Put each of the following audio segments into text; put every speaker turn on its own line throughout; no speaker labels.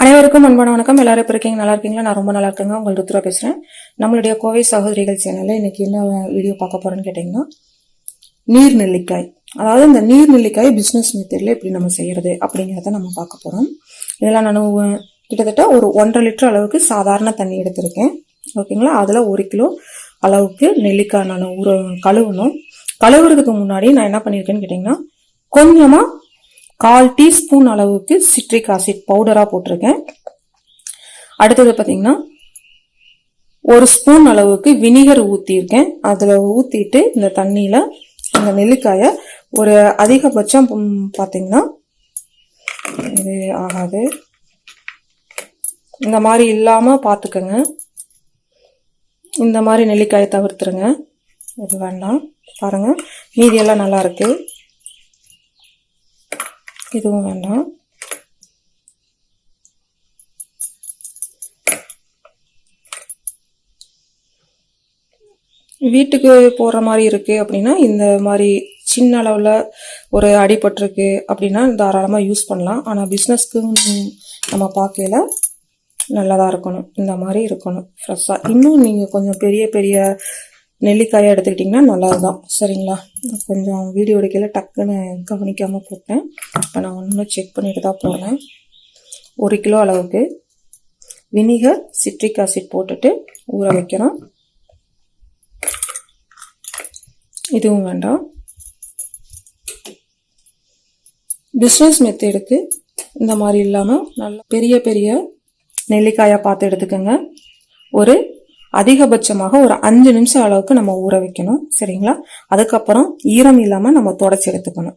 அனைவருக்கும் அன்பான வணக்கம். எல்லாரும் இப்போ இருக்கீங்க? நல்லா இருக்கீங்களா? நான் ரொம்ப நல்லா இருக்கேங்க. உங்கள் ருத்ரா பேசுகிறேன் நம்மளுடைய கோவை சகோதரிகள் சேனலில் இன்றைக்கி என்ன வீடியோ பார்க்க போகிறேன்னு கேட்டிங்கன்னா நீர் நெல்லிக்காய் அதாவது இந்த நீர் நெல்லிக்காய் பிஸ்னஸ் மெத்தடில் எப்படி நம்ம செய்கிறது அப்படிங்கிறத நம்ம பார்க்க போகிறோம் இதெல்லாம் நான் கிட்டத்தட்ட ஒரு ஒன்றரை லிட்டர் அளவுக்கு சாதாரண தண்ணி எடுத்திருக்கேன். ஓகேங்களா? அதில் ஒரு கிலோ அளவுக்கு நெல்லிக்காய் நான் ஊற கழுவணும். கழுவுறதுக்கு முன்னாடி நான் என்ன பண்ணியிருக்கேன்னு கேட்டிங்கன்னா கொஞ்சமாக கால் டீஸ்பூன் அளவுக்கு சிட்ரிக் ஆசிட் பவுடராக போட்டிருக்கேன். அடுத்தது பார்த்தீங்கன்னா ஒரு ஸ்பூன் அளவுக்கு வினிகர் ஊற்றியிருக்கேன் அதில் ஊற்றிட்டு இந்த தண்ணியில் இந்த நெல்லிக்காயை ஒரு அதிகபட்சம் பார்த்திங்கன்னா பார்த்தீங்கன்னா இது ஆகாது. இந்த மாதிரி இல்லாமல் பார்த்துக்கோங்க இந்த மாதிரி நெல்லிக்காயை தவிர்த்துருங்க. இது வேண்டாம். பாருங்கள் மீதியெல்லாம் நல்லாயிருக்கு இதுவும் வேண்டாம். வீட்டுக்கு போடுற மாதிரி இருக்கு அப்படின்னா இந்த மாதிரி சின்ன அளவில் ஒரு அடிபட்டிருக்கு அப்படின்னா தாராளமாக யூஸ் பண்ணலாம். ஆனால் பிஸ்னஸ்க்கு நம்ம பார்க்கல நல்லதாக இருக்கணும். இந்த மாதிரி இருக்கணும். ஃப்ரெஷ்ஷாக இன்னும் நீங்கள் கொஞ்சம் பெரிய பெரிய நெல்லிக்காயை எடுத்துக்கிட்டிங்கன்னா நல்லதுதான் சரிங்களா? கொஞ்சம் வீடியோ எடுக்கல டக்குன்னு கவனிக்காமல் போட்டேன். இப்போ நான் ஒன்று செக் பண்ணிட்டு தான் போனேன் ஒரு கிலோ அளவுக்கு வினிகர் சிட்ரிக் ஆசிட் போட்டுட்டு ஊற வைக்கிறோம். இதுவும் வேண்டாம். பிஸ்னஸ் மெத்தடுக்கு இந்த மாதிரி இல்லாமல் நல்ல பெரிய பெரிய நெல்லிக்காயாக பார்த்து எடுத்துக்கோங்க. ஒரு அதிகபட்சமாக ஒரு அஞ்சு நிமிஷம் அளவுக்கு நம்ம ஊற வைக்கணும். சரிங்களா? அதுக்கப்புறம் ஈரம் இல்லாமல் நம்ம தொடச்சி எடுத்துக்கணும்.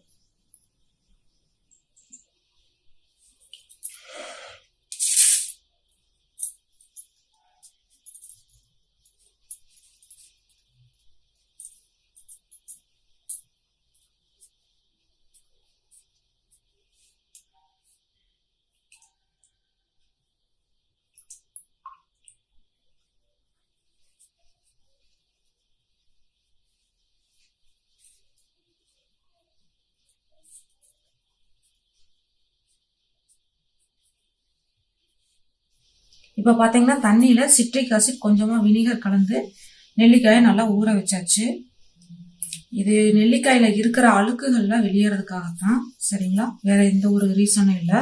இப்போ பார்த்தீங்கன்னா தண்ணியில் சிட்ரிக் ஆசிட் கொஞ்சமாக வினிகர் கலந்து நெல்லிக்காயை நல்லா ஊற வச்சாச்சு. இது நெல்லிக்காயில் இருக்கிற அழுக்குகள்லாம் வெளியேறதுக்காகத்தான் சரிங்களா? வேறு எந்த ஒரு ரீசனும் இல்லை.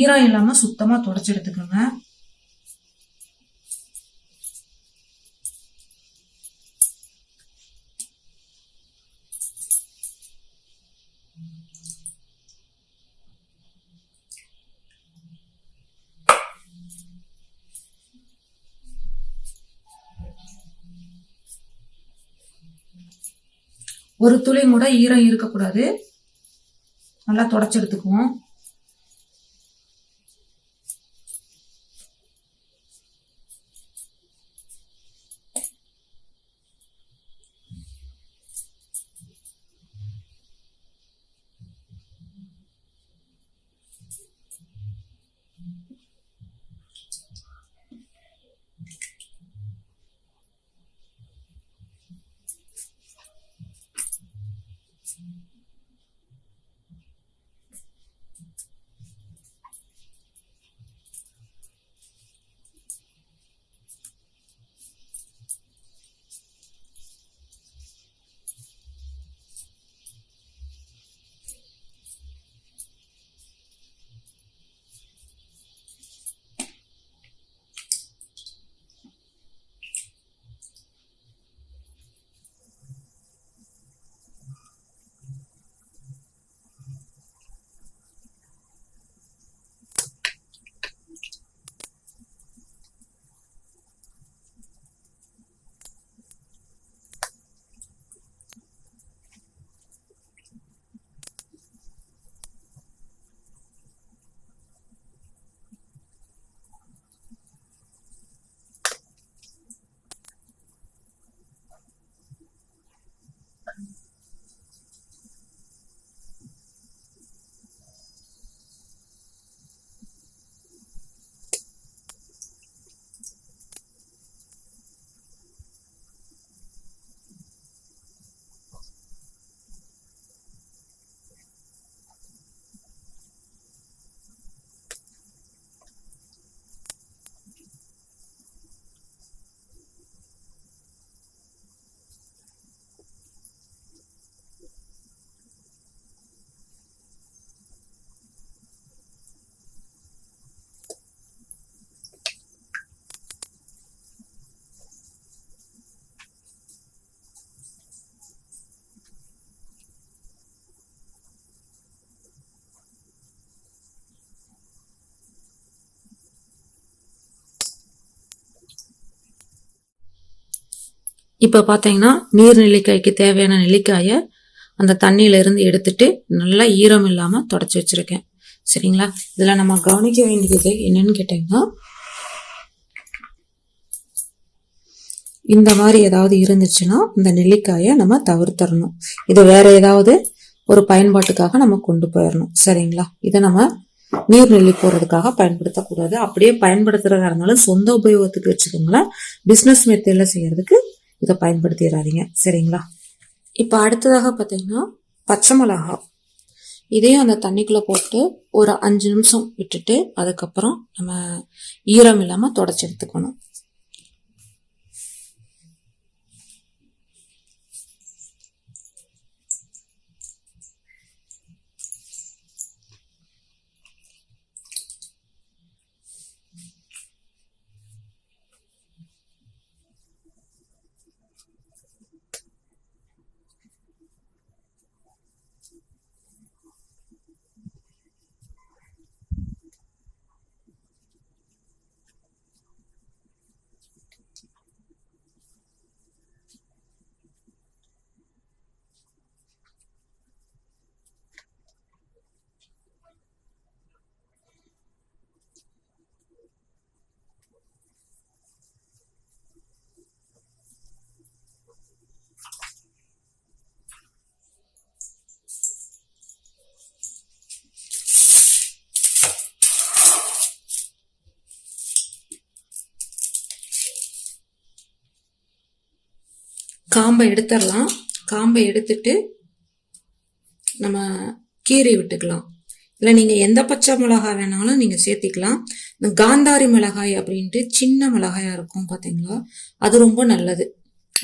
ஈரம் இல்லாமல் சுத்தமாக தொடச்சி எடுத்துக்கோங்க. ஒரு துளி கூட ஈரம் இருக்கக்கூடாது. நல்லா தொடச்சி எடுத்துக்குவோம்.
இப்போ பார்த்தீங்கன்னா நீர் நெல்லிக்காய்க்கு தேவையான நெல்லிக்காயை அந்த தண்ணியிலேருந்து எடுத்துட்டு நல்லா ஈரம் இல்லாமல் தொடச்சி வச்சுருக்கேன். சரிங்களா? இதில் நம்ம கவனிக்க வேண்டியது என்னன்னு கேட்டிங்கன்னா இந்த மாதிரி ஏதாவது இருந்துச்சுன்னா இந்த நெல்லிக்காயை நம்ம தவிர்த்தரணும். இது வேற ஏதாவது ஒரு பயன்பாட்டுக்காக நம்ம கொண்டு போயிடணும் சரிங்களா? இதை நம்ம நீர் நெல்லி போடுறதுக்காக பயன்படுத்தக்கூடாது. அப்படியே பயன்படுத்துறதா இருந்தாலும் சொந்த உபயோகத்துக்கு வச்சுக்கோங்களேன். பிஸ்னஸ் மெத்தடில் செய்யறதுக்கு இதை பயன்படுத்திடாதீங்க சரிங்களா? இப்போ அடுத்ததாக பார்த்தீங்கன்னா பச்சை மிளகா. இதையும் அந்த தண்ணிக்குள்ளே போட்டு ஒரு அஞ்சு நிமிஷம் விட்டுட்டு அதுக்கப்புறம் நம்ம ஈரம் இல்லாமல் தொடச்சி எடுத்துக்கணும். காம்பை எடுத்துடலாம். காம்பை எடுத்துட்டு நம்ம கீறி விட்டுக்கலாம். இல்லை நீங்கள் எந்த பச்சை மிளகாய் வேணாலும் நீங்கள் சேர்த்திக்கலாம். இந்த காந்தாரி மிளகாய் அப்படின்ட்டு சின்ன மிளகாயாக இருக்கும் பார்த்தீங்களா அது ரொம்ப நல்லது.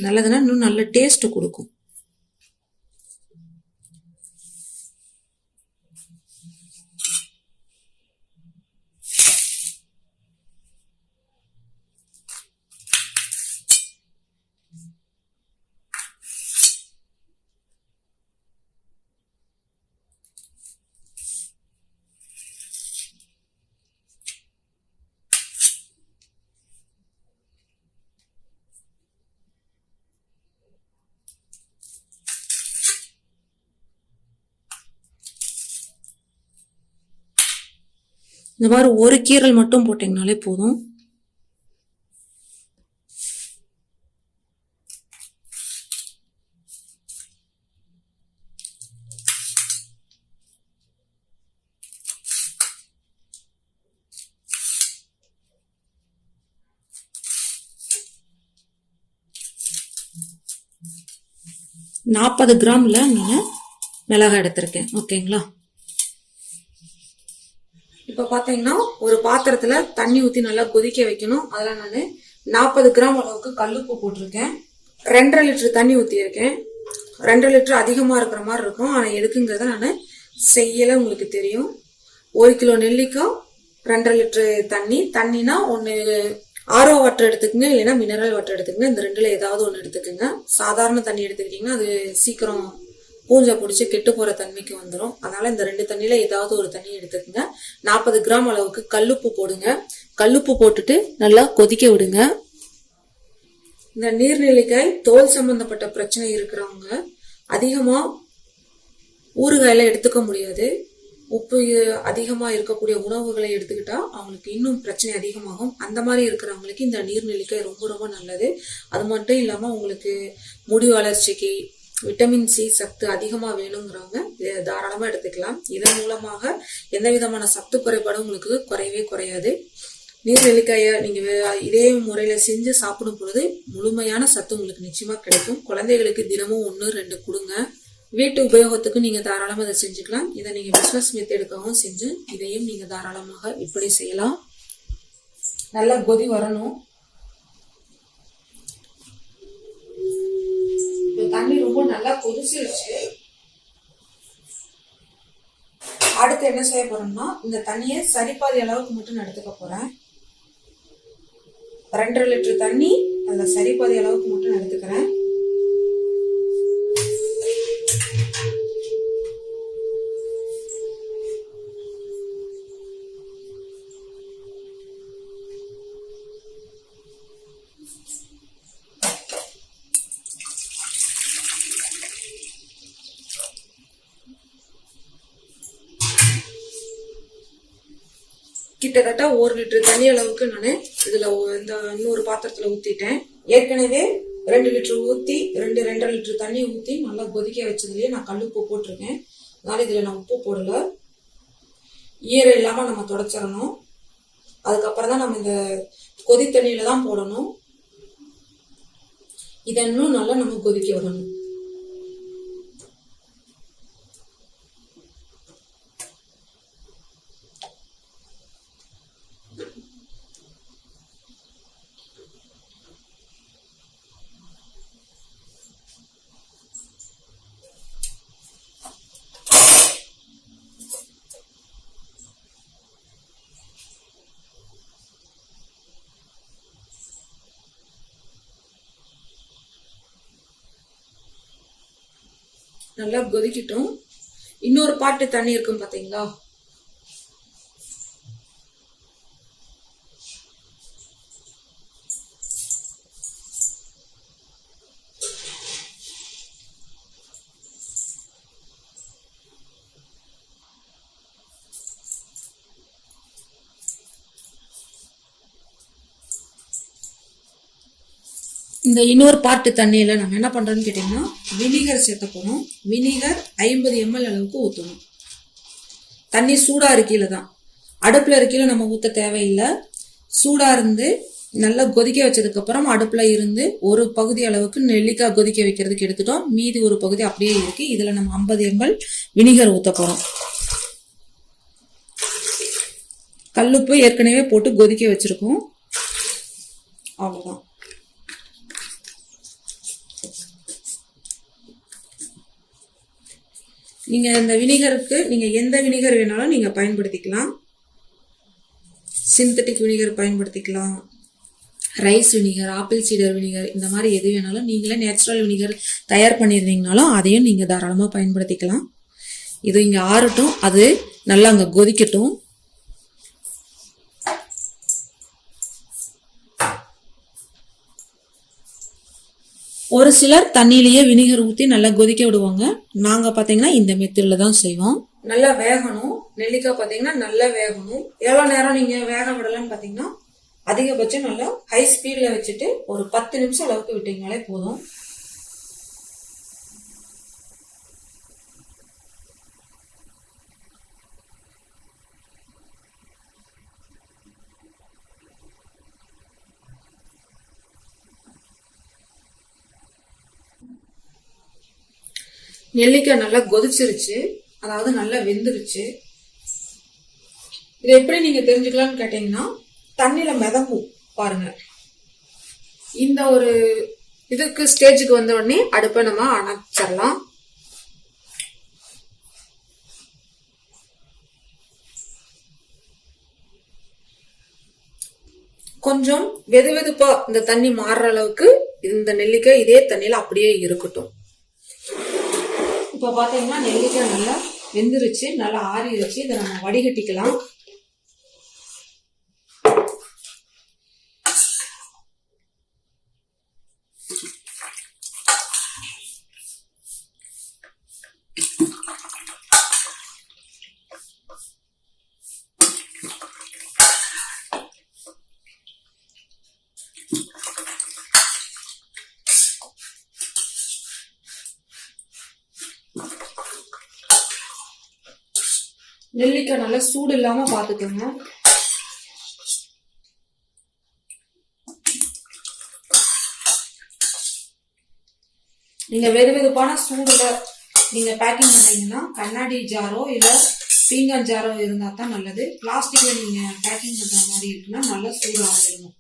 நல்லதுன்னா இன்னும் நல்ல டேஸ்ட்டு கொடுக்கும். இந்த மாதிரி ஒரு கீரல் மட்டும் போட்டிங்கனாலே போதும். நாற்பது கிராம்ல நீங்கள் மிளகாய் எடுத்திருக்கேன். ஓகேங்களா? இப்போ பார்த்தீங்கன்னா ஒரு பாத்திரத்துல தண்ணி ஊற்றி நல்லா கொதிக்க வைக்கணும். அதில் நான் நாற்பது கிராம் அளவுக்கு கல்லுப்பு போட்டிருக்கேன். ரெண்டரை லிட்டர் தண்ணி ஊற்றியிருக்கேன் ரெண்டரை லிட்டர் அதிகமாக இருக்கிற மாதிரி இருக்கும். ஆனால் எதுக்குங்கிறத நான் செய்யலை உங்களுக்கு தெரியும். ஒரு கிலோ நெல்லிக்காய் ரெண்டரை லிட்டரு தண்ணி. தண்ணினா ஒன்று ஆரோ வாட்டர் எடுத்துக்கோங்க இல்லைன்னா மினரல் வாட்டர் எடுத்துக்கோங்க. இந்த ரெண்டுல ஏதாவது ஒன்று எடுத்துக்கோங்க. சாதாரண தண்ணி எடுத்துக்கிட்டிங்கன்னா அது சீக்கிரம் பூஞ்சை பிடிச்சி கெட்டு போகிற தன்மைக்கு வந்துடும் அதனால இந்த ரெண்டு தண்ணியில் ஏதாவது ஒரு தண்ணி எடுத்துக்கோங்க. நாற்பது கிராம் அளவுக்கு கல்லுப்பு போடுங்க. கல்லுப்பு போட்டுட்டு நல்லா கொதிக்க விடுங்க. இந்த நீர்நிலைக்காய் தோல் சம்பந்தப்பட்ட பிரச்சனை இருக்கிறவங்க அதிகமாக ஊறுகாயெல்லாம் எடுத்துக்க முடியாது. உப்பு அதிகமாக இருக்கக்கூடிய உணவுகளை எடுத்துக்கிட்டா அவங்களுக்கு இன்னும் பிரச்சனை அதிகமாகும். அந்த மாதிரி இருக்கிறவங்களுக்கு இந்த நீர்நிலைக்காய் ரொம்ப ரொம்ப நல்லது. அது மட்டும் இல்லாமல் உங்களுக்கு முடி வளர்ச்சிக்கு விட்டமின் சி சத்து அதிகமாக வேணுங்கிறவங்க இதை தாராளமாக எடுத்துக்கலாம். இதன் மூலமாக எந்த விதமான சத்து குறைபாடும் உங்களுக்கு குறையவே குறையாது. நீர் நெல்லிக்காயை நீங்கள் இதே முறையில் செஞ்சு சாப்பிடும் பொழுது முழுமையான சத்து உங்களுக்கு நிச்சயமாக கிடைக்கும். குழந்தைகளுக்கு தினமும் ஒன்று ரெண்டு கொடுங்க. வீட்டு உபயோகத்துக்கு நீங்கள் தாராளமாக இதை செஞ்சுக்கலாம். இதை நீங்கள் பிஸ்னஸ் மெத்தேடுக்காகவும் செஞ்சு இதையும் நீங்கள் தாராளமாக இப்படி செய்யலாம். நல்லா கொதி வரணும். தண்ணி ரொம்ப நல்லா கொதிச்சிருச்சு. அடுத்து என்ன செய்ய போறோம்னா இந்த தண்ணியை சரிபாதி அளவுக்கு மட்டும் நான் எடுத்துக்க போறேன். ரெண்டரை லிட்டர் தண்ணி அதில் சரிபாதி அளவுக்கு மட்டும் நான் எடுத்துக்கிறேன். கிட்டத்தட்ட ஒரு லிட்டர் தண்ணி அளவுக்கு நான் இதுல இந்த இன்னொரு பாத்திரத்துல ஊத்திட்டேன். ஏற்கனவே ரெண்டு லிட்டர் ஊத்தி ரெண்டு ரெண்டரை லிட்டர் தண்ணி ஊத்தி நல்லா கொதிக்க வச்சதுலயே நான் கல்லுப்பு போட்டிருக்கேன். அதனால இதுல நான் உப்பு போடல. ஈரம் இல்லாம நம்ம தொடச்சிடணும். அதுக்கப்புறம் தான் நம்ம இந்த கொதி தண்ணியில தான் போடணும். இதை இன்னும் நல்லா நம்ம கொதிக்க விடணும். நல்லா கொதிக்கட்டும். இன்னொரு பாட்டு தண்ணி இருக்கும் பார்த்தீங்களா இந்த இன்னொரு பாட்டு தண்ணியில் நம்ம என்ன பண்ணுறோன்னு கேட்டிங்கன்னா வினிகர் சேர்த்த போகிறோம் வினிகர் ஐம்பது எம்எல் அளவுக்கு ஊற்றணும் தண்ணி சூடாக இருக்கையில் தான். அடுப்பில் இருக்கையில் நம்ம ஊற்ற தேவையில்லை. சூடாக இருந்து நல்லா கொதிக்க வச்சதுக்கப்புறம் அடுப்பில் இருந்து ஒரு பகுதி அளவுக்கு நெல்லிக்காய் கொதிக்க வைக்கிறதுக்கு எடுத்துட்டோம். மீதி ஒரு பகுதி அப்படியே இருக்குது இதில் நம்ம ஐம்பது எம்எல் வினிகர் ஊற்ற போகிறோம் கல்லுப்பு ஏற்கனவே போட்டு கொதிக்க வச்சுருக்கோம். அவ்வளோதான் நீங்கள் இந்த வினிகருக்கு நீங்கள் எந்த வினிகர் வேணாலும் நீங்கள் பயன்படுத்திக்கலாம். சிந்தட்டிக் வினிகர் பயன்படுத்திக்கலாம். Rice vinegar apple cider vinegar இந்த மாதிரி எது வேணாலும் நீங்களே நேச்சுரல் வினிகர் தயார் பண்ணியிருந்தீங்கனாலும் அதையும் நீங்கள் தாராளமாக பயன்படுத்திக்கலாம். இது இங்கே ஆறட்டும் அது நல்லா அங்கே கொதிக்கட்டும். ஒரு சிலர் தண்ணியிலேயே வினிகர் ஊற்றி நல்லா கொதிக்க விடுவாங்க. நாங்கள் பார்த்தீங்கன்னா இந்த மெத்தடில் தான் செய்வோம். நல்லா வேகணும். நெல்லிக்காய் பார்த்தீங்கன்னா நல்லா வேகணும். எவ்வளோ நேரம் நீங்கள் வேக விடலன்னு பார்த்தீங்கன்னா அதிகபட்சம் நல்லா ஹை ஸ்பீடில் வச்சுட்டு ஒரு பத்து நிமிஷம் அளவுக்கு விட்டீங்கனாலே போதும். நெல்லிக்காய் நல்லா கொதிச்சிருச்சு. அதாவது நல்லா வெந்துருச்சு. இது எப்படி நீங்க தெரிஞ்சுக்கலாம்னு கேட்டீங்கன்னா தண்ணியில மிதங்கும் பாருங்க. இந்த ஒரு இதுக்கு ஸ்டேஜுக்கு வந்த உடனே அடுப்பை நம்ம அணைச்சிடலாம். கொஞ்சம் வெது வெதுப்பா இந்த தண்ணி மாறுற அளவுக்கு இந்த நெல்லிக்காய் இதே தண்ணியில அப்படியே இருக்கட்டும். இப்போ பார்த்தீங்கன்னா நெல்லிக்காய் நல்லா வெந்துருச்சு நல்லா ஆறிடுச்சு இதை நம்ம வடிகட்டிக்கலாம். நெல்லிக்காய் நல்லா சூடு இல்லாமல் பார்த்துக்கோங்க நீங்கள் வெது வெதுப்பான சூடில் நீங்கள் பேக்கிங் பண்ணீங்கன்னா கண்ணாடி ஜாரோ இல்லை பீங்கான் ஜாரோ இருந்தால் தான் நல்லது. பிளாஸ்டிக்கில் நீங்கள் பேக்கிங் பண்ணுற மாதிரி இருக்குன்னா நல்லா சூடாக இருக்கும்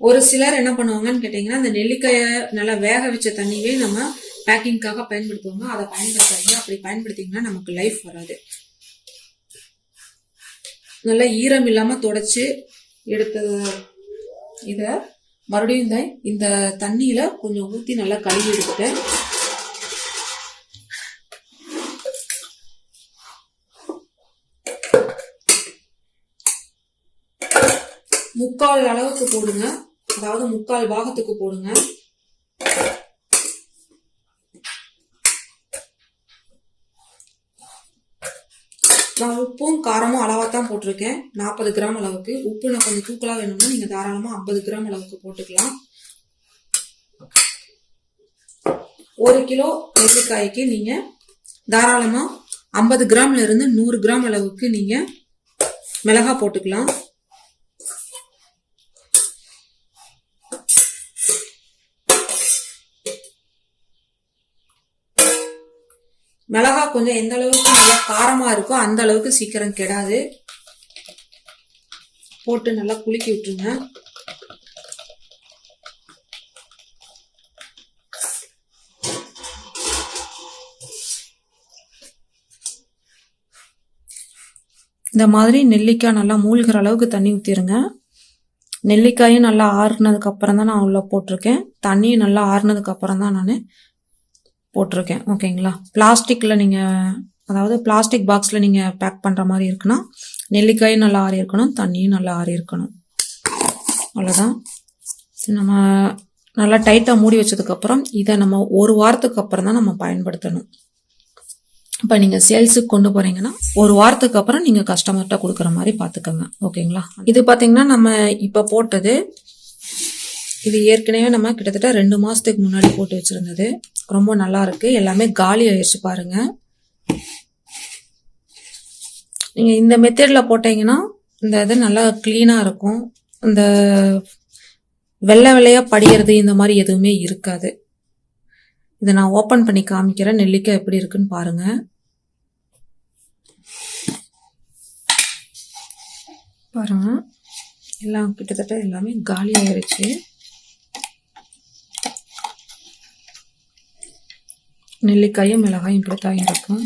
ஒரு சிலர் என்ன பண்ணுவாங்கன்னு கேட்டிங்கன்னா அந்த நெல்லிக்காயை நல்லா வேக வச்ச தண்ணியே நம்ம பேக்கிங்க்காக பயன்படுத்துவாங்க. அதை பயன்படுத்தாதீங்க. அப்படி பயன்படுத்திங்கன்னா நமக்கு லைஃப் வராது. நல்லா ஈரம் இல்லாமல் தொடச்சி எடுத்த இதை மறுபடியும் இந்த இந்த தண்ணியில் கொஞ்சம் ஊற்றி நல்லா கழுவி எடுத்துட்டேன் முக்கால் அளவுக்கு போடுங்க. அதாவது முக்கால் பாகத்துக்கு போடுங்க. நான் உப்பும் காரமும் அளவாக தான் போட்டிருக்கேன். நாற்பது கிராம் அளவுக்கு. உப்பு நான் கொஞ்சம் தூக்கலாக வேணும்னா நீங்கள் தாராளமாக ஐம்பது கிராம் அளவுக்கு போட்டுக்கலாம். ஒரு கிலோ நெல்லிக்காய்க்கு நீங்கள் தாராளமாக ஐம்பது கிராம்ல இருந்து நூறு கிராம் அளவுக்கு நீங்கள் மிளகா போட்டுக்கலாம். மிளகா கொஞ்சம் எந்த அளவுக்கு நல்லா காரமா இருக்கோ அந்த அளவுக்கு சீக்கிரம் கெடாது. போட்டு நல்லா குலுக்கி விட்டுருங்க. இந்த மாதிரி நெல்லிக்காய் நல்லா மூழ்கிற அளவுக்கு தண்ணி ஊற்றிடுங்க நெல்லிக்காயும் நல்லா ஆறுனதுக்கு அப்புறம் தான் நான் உள்ள போட்டிருக்கேன். தண்ணியும் நல்லா ஆறுனதுக்கு அப்புறம் தான் நான் போட்டிருக்கேன். ஓகேங்களா பிளாஸ்டிக்கில் நீங்கள் அதாவது பிளாஸ்டிக் பாக்ஸில் நீங்கள் பேக் பண்ணுற மாதிரி இருக்குன்னா நெல்லிக்காயும் நல்லா ஆறி இருக்கணும் தண்ணியும் நல்லா ஆறி இருக்கணும். அவ்வளோதான் நம்ம நல்லா டைட்டாக மூடி வச்சதுக்கப்புறம் இதை நம்ம ஒரு வாரத்துக்கு அப்புறம் தான் நம்ம பயன்படுத்தணும். இப்போ நீங்கள் சேல்ஸுக்கு கொண்டு போகிறீங்கன்னா ஒரு வாரத்துக்கு அப்புறம் நீங்கள் கஸ்டமர்கிட்ட கொடுக்குற மாதிரி பார்த்துக்கோங்க. ஓகேங்களா இது பார்த்தீங்கன்னா நம்ம இப்போ போட்டது இது ஏற்கனவே நம்ம கிட்டத்தட்ட ரெண்டு மாதத்துக்கு முன்னாடி போட்டு வச்சுருந்தது. ரொம்ப நல்லா இருக்குது எல்லாமே காலி ஆயிடுச்சு பாருங்கள் நீங்கள் இந்த மெத்தடில் போட்டீங்கன்னா இந்த இது நல்லா க்ளீனாக இருக்கும். இந்த வெள்ளை வெள்ளையாக படிகிறது இந்த மாதிரி எதுவுமே இருக்காது. இதை நான் ஓப்பன் பண்ணி காமிக்கிறேன். நெல்லிக்காய் எப்படி இருக்குன்னு பாருங்கள் பாருங்கள் எல்லாம் கிட்டத்தட்ட எல்லாமே காலி ஆயிடுச்சு நெல்லிக்காயும் மிளகாயும் இப்படித்தான் இருக்கும்.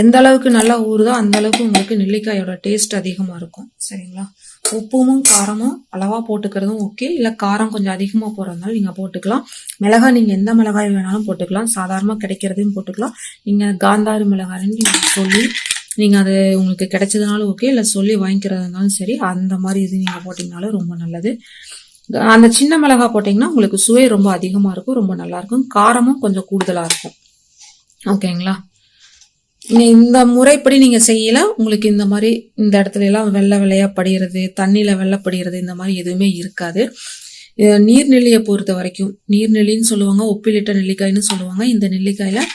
எந்த அளவுக்கு நல்லா ஊறுதோ அந்த அளவுக்கு உங்களுக்கு நெல்லிக்காயோட டேஸ்ட் அதிகமாக இருக்கும். சரிங்களா? உப்புமும் காரமும் அளவாக போட்டுக்கிறதும் ஓகே இல்லை காரம் கொஞ்சம் அதிகமாக போடுறதுனால நீங்கள் போட்டுக்கலாம். மிளகாய் நீங்கள் எந்த மிளகாய் வேணாலும் போட்டுக்கலாம். சாதாரணமாக கிடைக்கிறதையும் போட்டுக்கலாம். நீங்கள் காந்தாரி மிளகாய்ன்னு நீங்கள் சொல்லி நீங்கள் அது உங்களுக்கு கிடைச்சதுனாலும் ஓகே இல்லை சொல்லி வாங்கிக்கிறதுனாலும் சரி அந்த மாதிரி இது நீங்கள் போட்டிங்கனாலும் ரொம்ப நல்லது. அந்த சின்ன மிளகாய் போட்டிங்கன்னா உங்களுக்கு சுவை ரொம்ப அதிகமாக இருக்கும் ரொம்ப நல்லாயிருக்கும் காரமும் கொஞ்சம் கூடுதலாக இருக்கும். ஓகேங்களா நீ இந்த முறைப்படி நீங்கள் செய்யல உங்களுக்கு இந்த மாதிரி இந்த இடத்துல எல்லாம் வெள்ளை வெள்ளையாக படிகிறது தண்ணியில் வெள்ளை படிகிறது இந்த மாதிரி எதுவுமே இருக்காது. நீர்நெல்லியை பொறுத்த வரைக்கும் நீர்நெல்லின்னு சொல்லுவாங்க உப்பிலிட்ட நெல்லிக்காய்ன்னு சொல்லுவாங்க. இந்த நெல்லிக்காயில்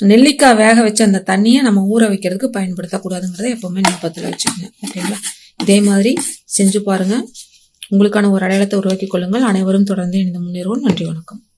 நெல்லிக்காய் வேக வச்ச அந்த தண்ணியை நம்ம ஊற வைக்கிறதுக்கு பயன்படுத்தக்கூடாதுங்கிறத எப்போவுமே ஞாபகத்தில் வச்சுக்கோங்க. ஓகேங்களா இதே மாதிரி செஞ்சு பாருங்க. உங்களுக்கான ஒரு அடையாளத்தை உருவாக்கி கொள்ளுங்கள். அனைவரும் தொடர்ந்து இந்த முன்னேறுவோம். நன்றி வணக்கம்.